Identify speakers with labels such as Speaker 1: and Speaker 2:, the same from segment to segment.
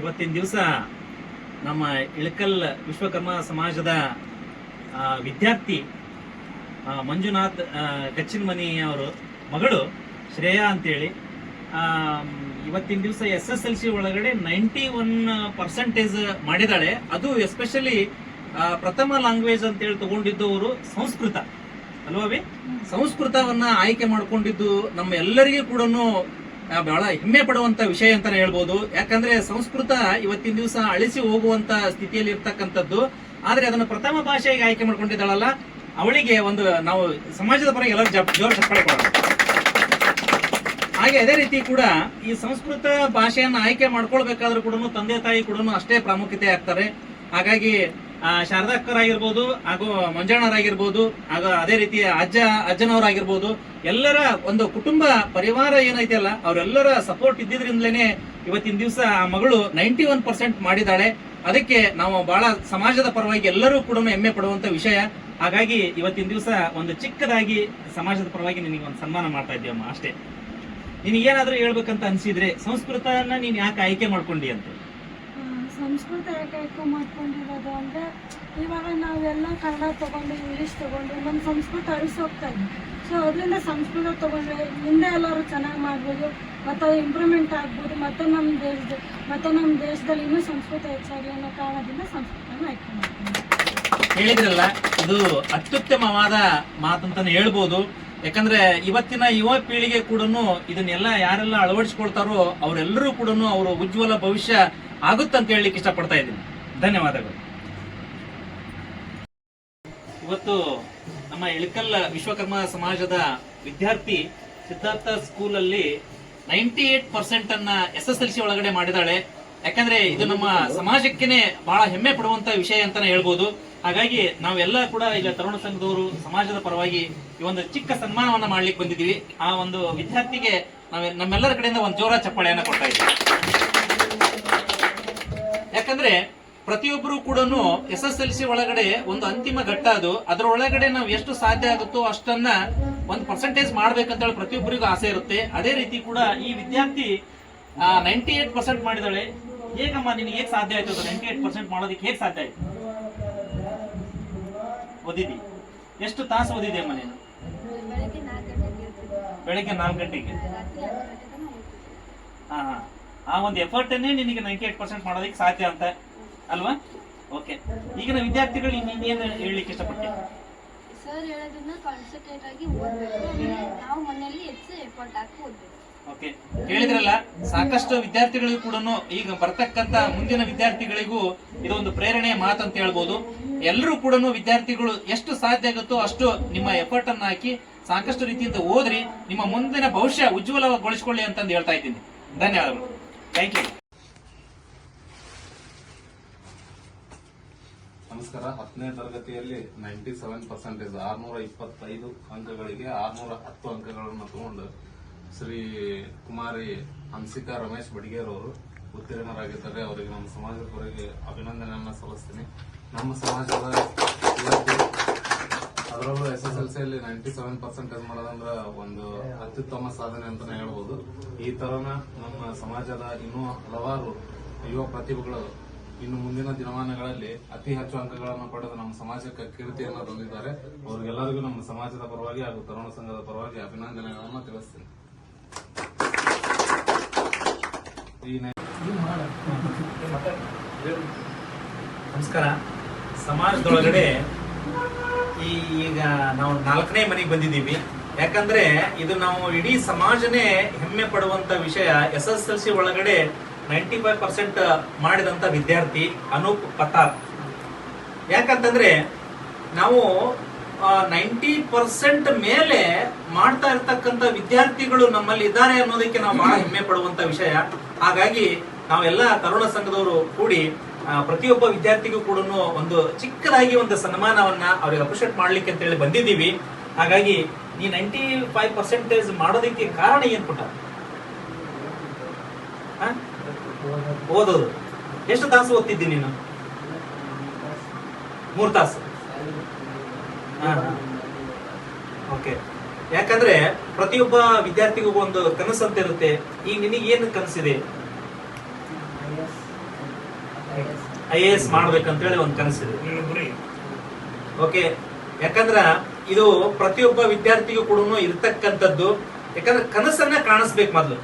Speaker 1: ಇವತ್ತಿನ ದಿವಸ ನಮ್ಮ ಇಳಕಲ್ ವಿಶ್ವಕರ್ಮ ಸಮಾಜದ ವಿದ್ಯಾರ್ಥಿ ಮಂಜುನಾಥ್ ಕಚ್ಚಿನ್ಮನಿ ಅವರು ಮಗಳು ಶ್ರೇಯಾ ಅಂತೇಳಿ. ಇವತ್ತಿನ ದಿವಸ ಎಸ್ ಎಸ್ ಎಲ್ ಸಿ ಒಳಗಡೆ ನೈಂಟಿ ಒನ್ ಪರ್ಸೆಂಟೇಜ್ ಮಾಡಿದಾಳೆ ಅದು ಎಸ್ಪೆಷಲಿ ಪ್ರಥಮ ಲ್ಯಾಂಗ್ವೇಜ್ ಅಂತೇಳಿ ತಗೊಂಡಿದ್ದವರು ಸಂಸ್ಕೃತ. ಅಲ್ವಾ? ಸಂಸ್ಕೃತವನ್ನ ಆಯ್ಕೆ ಮಾಡಿಕೊಂಡಿದ್ದು ನಮ್ಮ ಎಲ್ಲರಿಗೂ ಕೂಡ ಬಹಳ ಹೆಮ್ಮೆ ಪಡುವಂತ ವಿಷಯ ಅಂತಾನೆ ಹೇಳ್ಬೋದು. ಯಾಕಂದ್ರೆ ಸಂಸ್ಕೃತ ಇವತ್ತಿನ ದಿವಸ ಅಳಿಸಿ ಹೋಗುವಂತ ಸ್ಥಿತಿಯಲ್ಲಿ ಇರ್ತಕ್ಕಂಥದ್ದು. ಆದ್ರೆ ಅದನ್ನು ಪ್ರಥಮ ಭಾಷೆಗೆ ಆಯ್ಕೆ ಮಾಡ್ಕೊಂಡಿದ್ದಾಳಲ್ಲ, ಅವಳಿಗೆ ಒಂದು ನಾವು ಸಮಾಜದ ಪರ ಎಲ್ಲರೂ ಜೋರು ಚಪ್ಪಾಳೆ ಹಾಗೆ ಅದೇ ರೀತಿ ಕೂಡ ಈ ಸಂಸ್ಕೃತ ಭಾಷೆಯನ್ನು ಆಯ್ಕೆ ಮಾಡ್ಕೊಳ್ಬೇಕಾದ್ರೂ ಕೂಡ ತಂದೆ ತಾಯಿ ಕೂಡ ಅಷ್ಟೇ ಪ್ರಾಮುಖ್ಯತೆ ಆಗ್ತಾರೆ. ಹಾಗಾಗಿ ಶಾರದಾಕ್ಕರಾಗಿರ್ಬೋದು ಹಾಗೂ ಮಂಜಣ್ಣರಾಗಿರ್ಬೋದು ಹಾಗೂ ಅದೇ ರೀತಿ ಅಜ್ಜ ಅಜ್ಜನವರಾಗಿರ್ಬೋದು ಎಲ್ಲರ ಒಂದು ಕುಟುಂಬ ಪರಿವಾರ ಏನೈತೆಲ್ಲ ಅವರೆಲ್ಲರ ಸಪೋರ್ಟ್ ಇದ್ದಿದ್ರಿಂದಲೇ ಇವತ್ತಿನ ದಿವಸ ಆ ಮಗಳು ನೈಂಟಿ ಒನ್ ಪರ್ಸೆಂಟ್ ಮಾಡಿದಾಳೆ ಅದಕ್ಕೆ ನಾವು ಬಹಳ ಸಮಾಜದ ಪರವಾಗಿ ಎಲ್ಲರೂ ಕೂಡ ಹೆಮ್ಮೆ ಪಡುವಂತ ವಿಷಯ. ಹಾಗಾಗಿ ಇವತ್ತಿನ ದಿವಸ ಒಂದು ಚಿಕ್ಕದಾಗಿ ಸಮಾಜದ ಪರವಾಗಿ ನಿನಗೆ ಒಂದು ಸನ್ಮಾನ ಮಾಡ್ತಾ ಇದ್ದೀವಮ್ಮ ಅಷ್ಟೇ. ನಿನಗೇನಾದ್ರೂ ಹೇಳ್ಬೇಕಂತ ಅನ್ಸಿದ್ರೆ ಸಂಸ್ಕೃತನ ನೀನ್ ಯಾಕೆ ಆಯ್ಕೆ ಮಾಡ್ಕೊಂಡಿ ಅಂತ.
Speaker 2: ಸಂಸ್ಕೃತ ಯಾಕೆ ಎಕೋ ಮಾಡ್ಕೊಂಡಿರೋದು ಅಂದರೆ ಇವಾಗ ನಾವೆಲ್ಲ ಕನ್ನಡ ತೊಗೊಂಡು ಇಂಗ್ಲೀಷ್ ತೊಗೊಂಡು ನಮ್ಮ ಸಂಸ್ಕೃತ ಅಳಿಸೋಗ್ತಾ ಇದೆ ಸೊ ಅದರಿಂದ ಸಂಸ್ಕೃತ ತೊಗೊಂಡ್ರೆ ಹಿಂದೆ ಎಲ್ಲರೂ ಚೆನ್ನಾಗಿ ಮಾಡ್ಬೋದು, ಮತ್ತು ಅದು ಇಂಪ್ರೂವ್ಮೆಂಟ್ ಆಗ್ಬೋದು, ಮತ್ತು ನಮ್ಮ ದೇಶದ, ಮತ್ತು ನಮ್ಮ ದೇಶದಲ್ಲಿ ಇನ್ನೂ ಸಂಸ್ಕೃತ ಹೆಚ್ಚಾಗಿ ಅನ್ನೋ ಕಾರಣದಿಂದ ಸಂಸ್ಕೃತನ ಆಯ್ಕೆ ಮಾಡ್ತೀವಿ.
Speaker 1: ಹೇಳಿದ್ರಲ್ಲ, ಇದು ಅತ್ಯುತ್ತಮವಾದ ಮಾತು ಅಂತಾನೆ ಹೇಳ್ಬೋದು. ಯಾಕಂದ್ರೆ ಇವತ್ತಿನ ಯುವ ಪೀಳಿಗೆ ಕೂಡ ಇದನ್ನೆಲ್ಲ ಯಾರೆಲ್ಲ ಅಳವಡಿಸ್ಕೊಳ್ತಾರೋ ಅವರೆಲ್ಲರೂ ಕೂಡ ಅವರು ಉಜ್ವಲ ಭವಿಷ್ಯ ಆಗುತ್ತಂತ ಹೇಳಲಿಕ್ಕೆ ಇಷ್ಟಪಡ್ತಾ ಇದ್ದೀನಿ. ಧನ್ಯವಾದಗಳು. ಇವತ್ತು ನಮ್ಮ ಇಳಕಲ್ ವಿಶ್ವಕರ್ಮ ಸಮಾಜದ ವಿದ್ಯಾರ್ಥಿ ಸಿದ್ಧಾರ್ಥ ಸ್ಕೂಲ್ ಅಲ್ಲಿ ನೈಂಟಿ ಏಟ್ ಪರ್ಸೆಂಟ್ ಅನ್ನ ಎಸ್ ಎಸ್ ಎಲ್ ಸಿ ಒಳಗಡೆ ಮಾಡಿದಾಳೆ. ಯಾಕಂದ್ರೆ ಇದು ನಮ್ಮ ಸಮಾಜಕ್ಕೇನೆ ಬಹಳ ಹೆಮ್ಮೆ ಪಡುವಂತ ವಿಷಯ ಅಂತಾನೆ ಹೇಳ್ಬೋದು. ಹಾಗಾಗಿ ನಾವೆಲ್ಲ ಕೂಡ ಈಗ ತರುಣ ಸಂಘದವರು ಸಮಾಜದ ಪರವಾಗಿ ಈ ಒಂದು ಚಿಕ್ಕ ಸನ್ಮಾನವನ್ನ ಮಾಡ್ಲಿಕ್ಕೆ ಬಂದಿದ್ದೀವಿ. ಆ ಒಂದು ವಿದ್ಯಾರ್ಥಿಗೆ ನಾವೆ ನಮ್ಮೆಲ್ಲರ ಕಡೆಯಿಂದ ಒಂದು ಜೋರ ಚಪ್ಪಾಳೆಯನ್ನ ಕೊಡ್ತಾ ಇದ್ದೀವಿ. ಯಾಕಂದ್ರೆ ಪ್ರತಿಯೊಬ್ಬರು ಕೂಡ ಎಸ್ ಎಸ್ ಎಲ್ ಸಿ ಒಳಗಡೆ ಒಂದು ಅಂತಿಮ ಘಟ್ಟ ಅದು. ಅದರ ಒಳಗಡೆ ನಾವು ಎಷ್ಟು ಸಾಧ್ಯ ಆಗುತ್ತೋ ಅಷ್ಟನ್ನ ಒಂದು ಪರ್ಸೆಂಟೇಜ್ ಮಾಡ್ಬೇಕಂತ ಹೇಳಿ ಪ್ರತಿಯೊಬ್ಬರಿಗೂ ಆಸೆ ಇರುತ್ತೆ. ಅದೇ ರೀತಿ ಕೂಡ ಈ ವಿದ್ಯಾರ್ಥಿ ನೈಂಟಿ ಏಟ್ ಪರ್ಸೆಂಟ್ ಮಾಡಿದಾಳೆ. ಹೇಗಮ್ಮ ನಿನ್ಗೆ ಹೇಗೆ ಸಾಧ್ಯ ಆಯ್ತು ನೈಂಟಿ ಏಟ್ ಪರ್ಸೆಂಟ್ ಮಾಡೋದಕ್ಕೆ ಹೇಗೆ ಸಾಧ್ಯ ಆಯ್ತು? ಓದಿದಿ ಎಷ್ಟು ತಾಸು ಓದಿದೆ ಅಮ್ಮ ನೀನು?
Speaker 3: ಬೆಳಗ್ಗೆ ನಾಲ್ಕು ಗಂಟೆಗೆ
Speaker 1: ಹಾ ಹಾ. ಆ ಒಂದು ಎಫರ್ಟನ್ನೇ ನಿನಗೆ ನೈಂಟಿ ಏಟ್ ಪರ್ಸೆಂಟ್ ಮಾಡೋದಕ್ಕೆ ಸಾಧ್ಯ ಅಂತ. ಅಲ್ವಾ? ಓಕೆ ಈಗಿನ ವಿದ್ಯಾರ್ಥಿಗಳು ಇನ್ನೇನು ಹೇಳಲಿಕ್ಕೆ ಇಷ್ಟಪಟ್ಟೆ
Speaker 3: ಸರ್ ಹೇಳೋದನ್ನ ಕಾನ್ಸಂಟ್ರೇಟ್ ಆಗಿ ಓದಬೇಕು. ಆಮೇಲೆ ನಾವು ಮನೆಯಲ್ಲಿ ಹೆಚ್ಚು ಎಫರ್ಟ್ ಹಾಕಿ ಓದಬೇಕು.
Speaker 1: ಓಕೆ ಹೇಳಿದ್ರಲ್ಲ ಸಾಕಷ್ಟು ವಿದ್ಯಾರ್ಥಿಗಳಿಗೂ ಕೂಡ ಈಗ ಬರ್ತಕ್ಕಂತ ಮುಂದಿನ ವಿದ್ಯಾರ್ಥಿಗಳಿಗೂ ಇದೊಂದು ಪ್ರೇರಣೆಯ ಅಂತ ಹೇಳ್ಬೋದು. ಎಲ್ಲರೂ ಕೂಡ ವಿದ್ಯಾರ್ಥಿಗಳು ಎಷ್ಟು ಸಾಧ್ಯ ಆಗುತ್ತೋ ಅಷ್ಟು ನಿಮ್ಮ ಎಫರ್ಟ್ ಅನ್ನ ಹಾಕಿ ಸಾಕಷ್ಟು ರೀತಿಯಿಂದ ಓದ್ರಿ. ನಿಮ್ಮ ಮುಂದಿನ ಭವಿಷ್ಯ ಉಜ್ವಲಗೊಳಿಸಿಕೊಳ್ಳಿ ಅಂತಂದು ಹೇಳ್ತಾ ಇದ್ದೀನಿ. ಧನ್ಯವಾದಗಳು. ಥ್ಯಾಂಕ್ ಯು
Speaker 4: ನಮಸ್ಕಾರ. ಹತ್ತನೇ ತರಗತಿಯಲ್ಲಿ ನೈಂಟಿ ಸೆವೆನ್ ಪರ್ಸೆಂಟೇಜ್ ಆರ್ನೂರ ಇಪ್ಪತ್ತೈದು ಅಂಕಗಳಿಗೆ ಆರ್ನೂರ ಹತ್ತು ಅಂಕಗಳನ್ನು ತಗೊಂಡು ಶ್ರೀ ಕುಮಾರಿ ಹಂಸಿಕಾ ರಮೇಶ್ ಬಡಿಗೇರ್ ಅವರು ಉತ್ತೀರ್ಣರಾಗಿದ್ದಾರೆ. ಅವರಿಗೆ ನಮ್ಮ ಸಮಾಜದ ಅಭಿನಂದನೆಯನ್ನ ಸಲ್ಲಿಸ್ತೀನಿ. ನಮ್ಮ ಸಮಾಜದ ಅದರಲ್ಲೂ ಎಸ್ ಎಸ್ ಎಲ್ ಸಿಯಲ್ಲಿ ನೈಂಟಿ ಸೆವೆನ್ ಪರ್ಸೆಂಟೇಜ್ ಮಾಡೋದಂದ್ರ ಒಂದು ಅತ್ಯುತ್ತಮ ಸಾಧನೆ ಅಂತಾನೆ ಹೇಳ್ಬೋದು. ಈ ತರನ ನಮ್ಮ ಸಮಾಜದ ಇನ್ನೂ ಹಲವಾರು ಯುವ ಪ್ರತಿಭೆಗಳು ಇನ್ನು ಮುಂದಿನ ದಿನಮಾನಗಳಲ್ಲಿ ಅತಿ ಹೆಚ್ಚು ಅಂಕಗಳನ್ನು ಪಡೆದು ನಮ್ಮ ಸಮಾಜಕ್ಕೆ ಕೀರ್ತಿಯನ್ನು ತಂದಿದ್ದಾರೆ. ಅವರಿಗೆಲ್ಲರಿಗೂ ನಮ್ಮ ಸಮಾಜದ ಪರವಾಗಿ ಹಾಗೂ ತರುಣ ಸಂಘದ ಪರವಾಗಿ ಅಭಿನಂದನೆಗಳನ್ನು ತಿಳಿಸ್ತೀನಿ.
Speaker 1: ನಮಸ್ಕಾರ. ಸಮಾಜದೊಳಗಡೆ ನಾವು ನಾಲ್ಕನೇ ಮನೆಗೆ ಬಂದಿದ್ದೀವಿ. ಯಾಕಂದ್ರೆ ಇದು ನಾವು ಇಡೀ ಸಮಾಜನೇ ಹೆಮ್ಮೆ ಪಡುವಂತ ವಿಷಯ ಎಸ್ ಎಸ್ ಎಲ್ ಸಿ ಒಳಗಡೆ ನೈಂಟಿ ಫೈವ್ ಪರ್ಸೆಂಟ್ ಮಾಡಿದಂತ ವಿದ್ಯಾರ್ಥಿ ಅನೂಪ್ ಪತಾರ್ ಯಾಕಂತಂದ್ರೆ ನಾವು ನೈಂಟಿ ಪರ್ಸೆಂಟ್ ಮೇಲೆ ಮಾಡ್ತಾ ಇರ್ತಕ್ಕಂಥ ವಿದ್ಯಾರ್ಥಿಗಳು ನಮ್ಮಲ್ಲಿ ಇದ್ದಾರೆ ಅನ್ನೋದಕ್ಕೆ ನಾವು ಬಹಳ ಹೆಮ್ಮೆ ಪಡುವಂತ ವಿಷಯ. ಹಾಗಾಗಿ ನಾವೆಲ್ಲ ತರುಣ ಸಂಘದವರು ಕೂಡಿ ಪ್ರತಿಯೊಬ್ಬ ವಿದ್ಯಾರ್ಥಿಗೂ ಕೂಡ ಒಂದು ಚಿಕ್ಕದಾಗಿ ಒಂದು ಸನ್ಮಾನವನ್ನ ಅವ್ರಿಗೆ ಅಪ್ರಿಷಿಯೇಟ್ ಮಾಡ್ಲಿಕ್ಕೆ ಅಂತ ಹೇಳಿ ಬಂದಿದ್ದೀವಿ. ಹಾಗಾಗಿ ಈ ನೈಂಟಿ ಫೈವ್ ಪರ್ಸೆಂಟೇಜ್ ಮಾಡೋದಕ್ಕೆ ಕಾರಣ ಏನ್ ಪುಟ್ಟ? ಓದೋದು. ಎಷ್ಟು ತಾಸು ಓದ್ತಿದ್ದಿ ನೀನು? ಮೂರ್ ತಾಸು. ಓಕೆ. ಯಾಕಂದ್ರೆ ಪ್ರತಿಯೊಬ್ಬ ವಿದ್ಯಾರ್ಥಿಗೂ ಒಂದು ಕನಸು ಅಂತ ಇರುತ್ತೆ. ಈಗ ನಿನಗೆ ಏನು ಕನಸಿದೆ? ಐ ಎ ಎಸ್ ಮಾಡ್ಬೇಕಂತೇಳಿ ಒಂದು ಕನಸಿದೆ. ಓಕೆ ಯಾಕಂದ್ರ ಇದು ಪ್ರತಿಯೊಬ್ಬ ವಿದ್ಯಾರ್ಥಿಗೂ ಕೂಡ ಇರ್ತಕ್ಕಂಥದ್ದು ಯಾಕಂದ್ರೆ ಕನಸನ್ನ ಕಾಣಿಸ್ಬೇಕು ಮೊದಲು.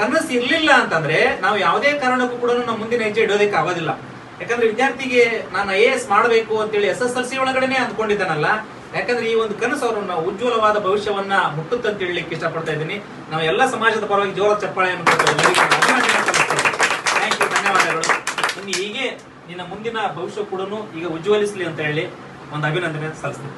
Speaker 1: ಕನಸು ಇರ್ಲಿಲ್ಲ ಅಂತಂದ್ರೆ ನಾವು ಯಾವುದೇ ಕಾರಣಕ್ಕೂ ಕೂಡ ನಮ್ಮ ಮುಂದಿನ ಹೆಜ್ಜೆ ಇಡೋದಕ್ಕೆ ಆಗೋದಿಲ್ಲ. ಯಾಕಂದ್ರೆ ವಿದ್ಯಾರ್ಥಿಗೆ ನಾನು ಐ ಎ ಎಸ್ ಮಾಡಬೇಕು ಅಂತೇಳಿ ಎಸ್ ಎಸ್ ಎಲ್ ಸಿ ಒಳಗಡೆನೆ ಅಂದ್ಕೊಂಡಿದ್ದಾನಲ್ಲ ಯಾಕಂದ್ರೆ ಈ ಒಂದು ಕನಸು ಅವ್ರನ್ನ ಉಜ್ವಲವಾದ ಭವಿಷ್ಯವನ್ನ ಮುಟ್ಟುತ್ತಂತ ಹೇಳಲಿಕ್ಕೆ ಇಷ್ಟಪಡ್ತಾ ಇದ್ದೀನಿ. ನಾವು ಎಲ್ಲ ಸಮಾಜದ ಪರವಾಗಿ ಜೋರ ಚಪ್ಪಾಳೆಯನ್ನು ಕೊಟ್ಟು ಎಲ್ಲರಿಗೂ ಅಭಿನಂದನೆ ಸಲ್ಲಿಸ್ತೇವೆ. Thank you, ಧನ್ಯವಾದಗಳು ಇನ್ನು ಹೀಗೆ ನಿನ್ನ ಮುಂದಿನ ಭವಿಷ್ಯ ಕೂಡ ಈಗ ಉಜ್ವಲಿಸಲಿ ಅಂತ ಹೇಳಿ ಒಂದು ಅಭಿನಂದನೆ ಸಲ್ಲಿಸ್ತೀನಿ.